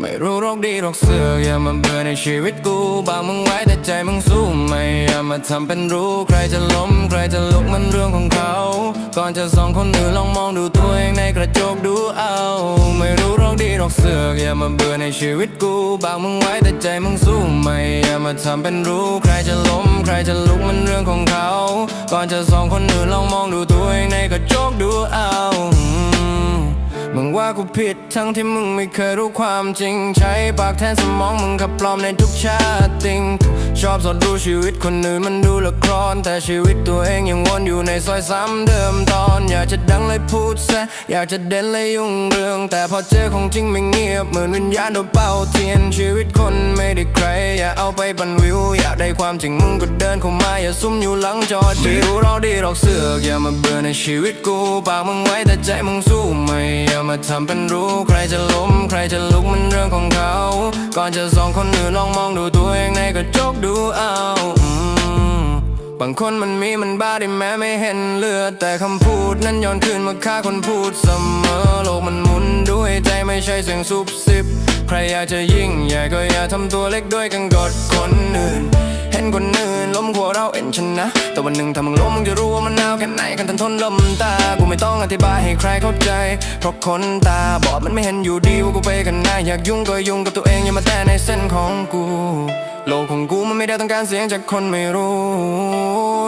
ไม่รู้โรคดีโรคเสืออย่ามาเบื่อในชีวิตกู บางมึงไว้แต่ใจมึงสู้ไม่อย่ามาทำเป็นรู้ ใครจะล้ม ใครจะลุกมันเรื่องของเขา ก่อนจะส่องคนอื่นลองมองดูตัวเองในกระจกดูเอา ไม่รู้โรคดีโรคเสืออย่ามาเบื่อในชีวิตกู บางมึงไว้แต่ใจมึงสู้ไม่อย่ามาทำเป็นรู้ ใครจะล้ม ใครจะลุกมันเรื่องของเขา ก่อนจะส่องคนอื่นลองมองดูตัวเองในกระจกดูเอา มึงว่ากูผิดทั้งที่มึงไม่เคยรู้ความจริง ใช้ปากแทนสมองมึงขับปลอมในทุกชาติงชอบสอดดูชีวิตคนอื่นมันดูละคร แต่ชีวิตตัวเองยังวนอยู่ในซอยซ้ำเดิมตอน อยากจะดังเลยพูดซะอยากจะเด่นเลยยุ่งเรื่อง แต่พอเจอของจริงไม่เงียบเหมือนวิญญาณโดนเป่าเทียนชีวิตคน ได้ใคร อย่าเอาไปปั่นวิว อยากได้ความจริงมึงก็เดินเข้ามา อย่าซุ่มอยู่หลังจอดิวเราดีหรอกเสือกอย่ามาเบื่อในชีวิตกู ปากมึงไว้แต่ใจมึงสู้ไม่อย่ามาทำเป็นรู้ ใครจะล้ม ใครจะลุกมันเรื่องของเขา ก่อนจะสองคนอื่นลองมองดูตัวเองในกระจกดูเอาบางคนมันมีมันบ้าได้แม้ไม่เห็นเลือด แต่คำพูดนั้นย้อนคืนมาฆ่าคนพูดเสมอ โลกมันหมุนด้วยใจไม่ใช่เสียงซุบซิบ ใครอยากจะยิ่งใหญ่ก็อย่าทำตัวเล็กด้วยกันกดคนอื่น เห็นคนอื่นล้มกว่าเราเอ็นชนะ แต่วันหนึ่งถ้ามึงล้มมึงจะรู้ว่ามันหนาวแค่ไหนกันทันทนลมตา กูไม่ต้องอธิบายให้ใครเข้าใจ เพราะคนตาบอดมันไม่เห็นอยู่ดีว่ากูไปกันหน้าอยากยุ่งก็ยุ่งกับตัวเองอย่ามาแต่ในเส้นของกู โลกของกูมันไม่ได้ต้องการเสียงจากคนไม่รู้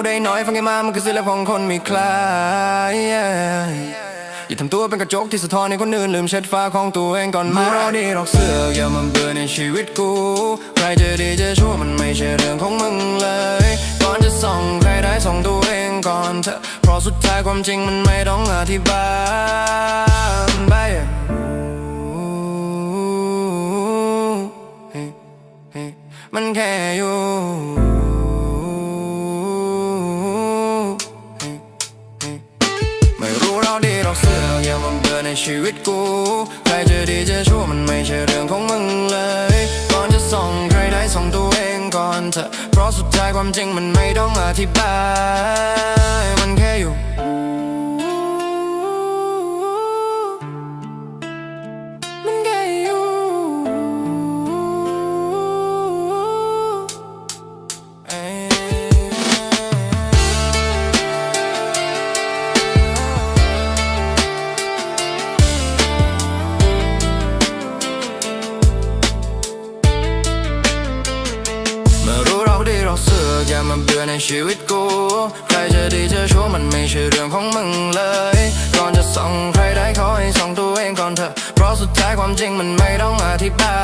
ได้น้อยฟังแค่มามันคือเสียงของคนไม่คลาย อย่าทำตัวเป็นกระจกที่สะท้อนให้คนอื่นลืมเช็ดฟ้าของตัวเองก่อนมาเราดีหรอกเสือกอย่ามาเบื่อในชีวิตกู ใครจะดีจะชั่วมันไม่ใช่เรื่องของมึงเลย ก่อนจะส่องใครได้ส่องตัวเองก่อนเถอะเพราะสุดท้ายความจริงมันไม่ต้องอธิบายไปมันแค่อยู่ อกเสือกอย่ามาเบื่อในชีวิตกู ใครจะดีจะชั่วมันไม่ใช่เรื่องของมึงเลย ก่อนจะส่องใครได้ส่องตัวเองก่อนเถอะ เพราะสุดท้ายความจริงมันไม่ต้องอธิบาย มันแค่อยู่ รู้เราเสือกอย่ามาเบื่อในชีวิตกู ใครจะดีจะชั่วมันไม่ใช่เรื่องของมึงเลย ก่อนจะส่องใครได้ขอให้ส่องตัวเองก่อนเถอะ เพราะสุดท้ายความจริงมันไม่ต้องอธิบา